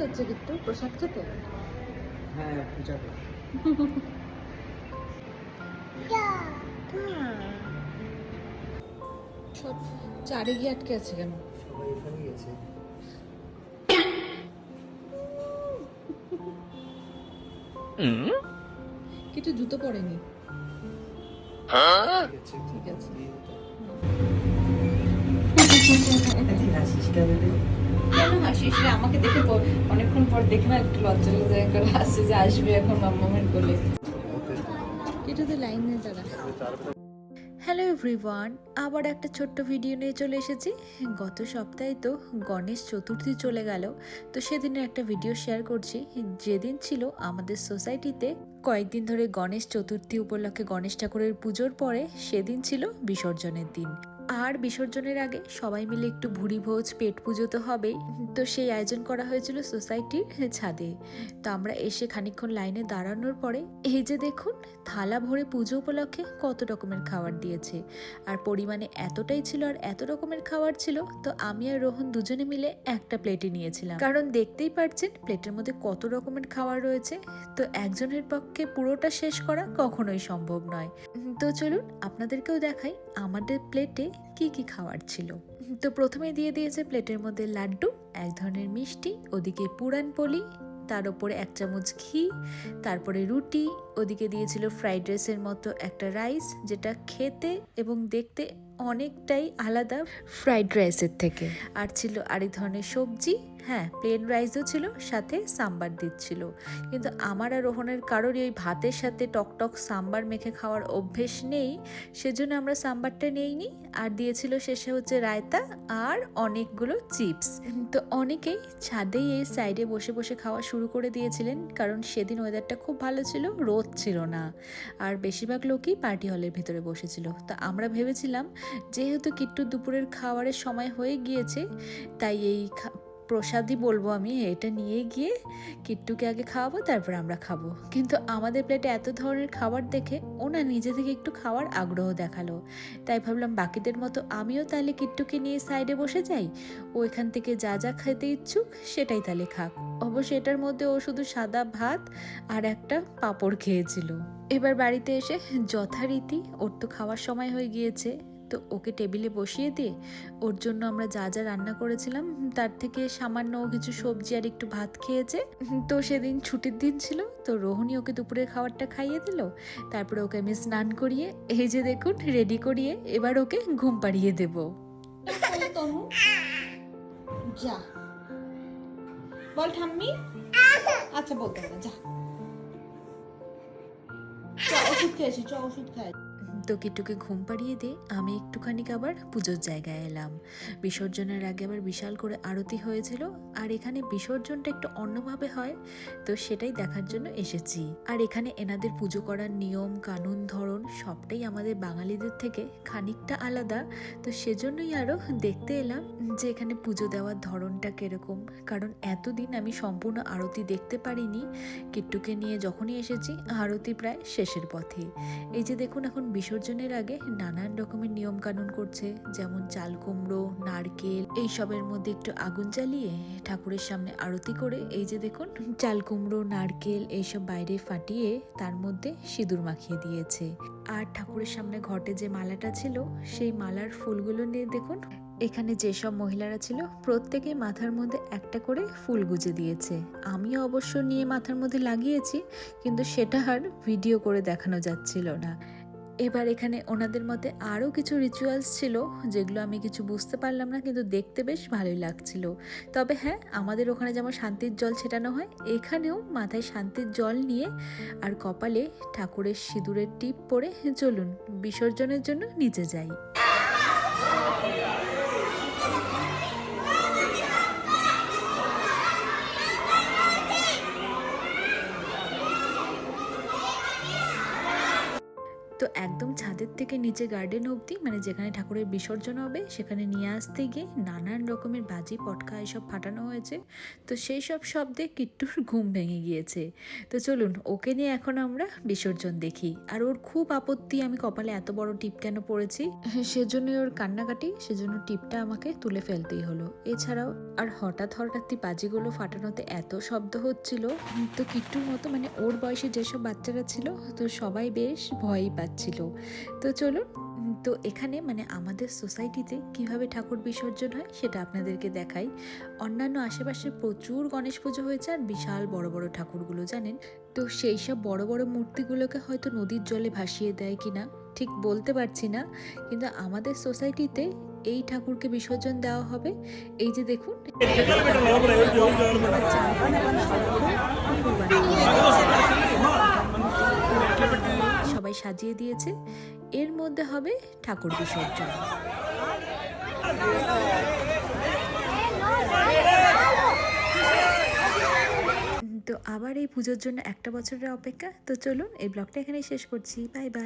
যাচ্ছে কিন্তু প্রসাদ খেতে? হ্যাঁ পূজা সব চারে গিয়ে আটকে আছে কেন? সবাই এখানে গেছে কিছু জুতো পরেনি। ঠিক আছে। একদিন আসিস কেন আমাকে দেখে অনেকক্ষণ পর দেখে না একটু লজ্জা লজ্জা করে হাসছে যে আসবে এখন মাম্মামের কোলে। এটাতে লাইন নেই দাঁড়া। হ্যালো এভরিওয়ান আবার একটা ছোট্ট ভিডিও নিয়ে চলে এসেছি। গত সপ্তাহে তো গণেশ চতুর্থী চলে গেল তো সেদিনের একটা ভিডিও শেয়ার করছি। যেদিন ছিল আমাদের সোসাইটিতে কয়েকদিন ধরে গণেশ চতুর্থী উপলক্ষে গণেশ ঠাকুরের পুজোর পরে সেদিন ছিল বিসর্জনের দিন। আর বিসর্জনের আগে সবাই মিলে একটু ভুড়ি ভোজ, পেট পুজো তো হবেই। তো সেই আয়োজন করা হয়েছিল সোসাইটির ছাদে। তো আমরা এসে খানিকক্ষণ লাইনে দাঁড়ানোর পরে এই যে দেখুন, থালা ভরে পুজো উপলক্ষে কত রকমের খাবার দিয়েছে। আর পরিমাণে এতটাই ছিল আর এত রকমের খাবার ছিল, তো আমি আর রোহন দুজনে মিলে একটা প্লেটে নিয়েছিলাম। কারণ দেখতেই পারছেন, প্লেটের মধ্যে কত রকমের খাবার রয়েছে। তো একজনের পক্ষে পুরোটা শেষ করা কখনোই সম্ভব নয়। তো চলুন আপনাদেরকেও দেখাই আমাদের প্লেটে কি কি খাওয়ার ছিল? তো প্রথমে দিয়ে দিয়েছে প্লেটের মধ্যে লাড্ডু এক ধরনের মিষ্টি ওদিকে পুরান পলি তার ওপরে এক চামচ ঘি তারপরে রুটি ওদিকে দিয়েছিল ফ্রাইড রাইসের মতো একটা রাইস যেটা খেতে এবং দেখতে অনেকটাই আলাদা ফ্রাইড রাইসের থেকে। আর ছিল আরেক ধরনের সবজি হ্যাঁ প্লেন রাইসও ছিল, সাথে সাম্বার দিচ্ছিল। কিন্তু আমার আর রোহনের কারোরই ওই ভাতের সাথে টকটক সাম্বার মেখে খাওয়ার অভ্যেস নেই, সেজন্য আমরা সাম্বারটা নেইনি। আর দিয়েছিল শেষে হচ্ছে রায়তা আর অনেকগুলো চিপস তো অনেকেই ছাদেই এই সাইডে বসে বসে খাওয়া শুরু করে দিয়েছিলেন, কারণ সেদিন ওয়েদারটা খুব ভালো ছিল, রোদ ছিল না। আর বেশিরভাগ লোকই পার্টি হলের ভিতরে বসেছিল। তো আমরা ভেবেছিলাম, যেহেতু কিট্টু দুপুরের খাবারের সময় হয়ে গিয়েছে, তাই এই প্রসাদই বলব আমি, এটা নিয়ে গিয়ে কিট্টুকে আগে খাওয়াবো, তারপর আমরা খাব। কিন্তু আমাদের প্লেটে এত ধরনের খাবার দেখে ওনা নিজে থেকে একটু খাওয়ার আগ্রহ দেখাল। তাই ভাবলাম বাকিদের মতো আমিও তাহলে কিট্টুকে নিয়ে সাইডে বসে যাই। ও এখান থেকে যা যা খেতে ইচ্ছুক সেটাই তাহলে খাক। অবশ্য এটার মধ্যে ও শুধু সাদা ভাত আর একটা পাঁপড় খেয়েছিল। এবার বাড়িতে এসে যথারীতি ওর তো খাওয়ার সময় হয়ে গিয়েছে। তো ওকে টেবিলে বসিয়ে দিয়ে ওর জন্য আমরা যা যা রান্না করেছিলাম, তার থেকে সামান্য কিছু সবজি আর একটু ভাত খেয়েছে। তো সেদিন ছুটির দিন ছিল, তো রোহনই ওকে দুপুরের খাবারটা খাইয়ে দিল। তারপরে ওকে আমি স্নান করিয়ে, এই যে দেখুন, রেডি করিয়ে এবার ওকে ঘুম পাড়িয়ে দেব। যা। বল ঠাম্মি। আচ্ছা বলতে যা। ওষুধ খেয়েছি, চ, ওষুধ খাই তো কিটুকে ঘুম পাড়িয়ে দিয়ে আমি একটুখানি আবার পুজোর জায়গায় এলাম। বিসর্জনের আগে আবার বিশাল করে আরতি হয়েছিল, আর এখানে বিসর্জনটা একটু অন্যভাবে হয়, তো সেটাই দেখার জন্য এসেছি। আর এখানে এনাদের পুজো করার নিয়ম, কানুন, ধরন সবটাই আমাদের বাঙালিদের থেকে খানিকটা আলাদা, তো সেজন্যই আরও দেখতে এলাম যে এখানে পুজো দেওয়ার ধরনটা কীরকম। কারণ এতদিন আমি সম্পূর্ণ আরতি দেখতে পারিনি, কিট্টুকে নিয়ে যখনই এসেছি, আরতি প্রায় শেষের পথে। এই যে দেখুন, এখন বিসর্জনের আগে নানান রকমের নিয়ম কানুন করছে, যেমন চাল কুমড়ো, নারকেল, এইসবের মধ্যে একটু আগুন জ্বালিয়ে ঠাকুরের সামনে আরতি করে এই যে দেখুন, চাল কুমড়ো, নারকেল এইসব বাইরে ফাটিয়ে তার মধ্যে সিঁদুর মাখিয়ে দিয়েছে। আর ঠাকুরের সামনে ঘটে যে মালাটা ছিল, সেই মালার ফুলগুলো নিয়ে দেখুন, এখানে যেসব মহিলারা ছিল, প্রত্যেকে মাথার মধ্যে একটা করে ফুল গুজে দিয়েছে। আমিও অবশ্য নিয়ে মাথার মধ্যে লাগিয়েছি, কিন্তু সেটা আর ভিডিও করে দেখানো যাচ্ছিল না। এবার এখানে ওনাদের মতে আরও কিছু রিচুয়ালস ছিল, যেগুলো আমি কিছু বুঝতে পারলাম না, কিন্তু দেখতে বেশ ভালোই লাগছিল। তবে হ্যাঁ আমাদের ওখানে যেমন শান্তির জল ছেটানো হয়, এখানেও মাথায় শান্তির জল নিয়ে আর কপালে ঠাকুরের সিঁদুরের টিপ পরে চলুন বিসর্জনের জন্য নিচে যাই। তো একদম ছাদের থেকে নিচে গার্ডেন অবধি মানে যেখানে ঠাকুরের বিসর্জন হবে, সেখানে নিয়ে আসতে গিয়ে নানান রকমের বাজি, পটকা এসব ফাটানো হয়েছে। তো সেই সব শব্দে কিট্টুর ঘুম ভেঙে গিয়েছে। তো চলুন, ওকে নিয়ে এখন আমরা বিসর্জন দেখি। আর ওর খুব আপত্তি, আমি কপালে এত বড় টিপ কেন পড়েছি? সেজন্যই ওর কান্নাকাটি, সেজন্য টিপটা আমাকে তুলে ফেলতেই হলো। এছাড়াও, আর হঠাৎ হঠাৎই বাজিগুলো ফাটানোতে এত শব্দ হচ্ছিল। তো কিট্টুর মতো মানে ওর বয়সে যেসব বাচ্চারা ছিল, তো সবাই বেশ ভয়ই পাচ্ছিল তো চলুন তো এখানে মানে আমাদের সোসাইটিতে কীভাবে ঠাকুর বিসর্জন হয় সেটা আপনাদেরকে দেখাই। অন্যান্য আশেপাশে প্রচুর গণেশ পুজো হয়েছে আর বিশাল বড় বড় ঠাকুরগুলো জানেন? তো সেই সব বড় বড় মূর্তিগুলোকে হয়তো নদীর জলে ভাসিয়ে দেয় কিনা ঠিক বলতে পারছি না। কিন্তু আমাদের সোসাইটিতে এই ঠাকুরকে বিসর্জন দেওয়া হবে। এই যে দেখুন সবাই সাজিয়ে দিয়েছে। এর মধ্যে হবে ঠাকুর বিসর্জন। তো আবার এই পুজোর জন্য একটা বছরের অপেক্ষা। তো চলুন এই ব্লগটা এখানেই শেষ করছি। Bye bye.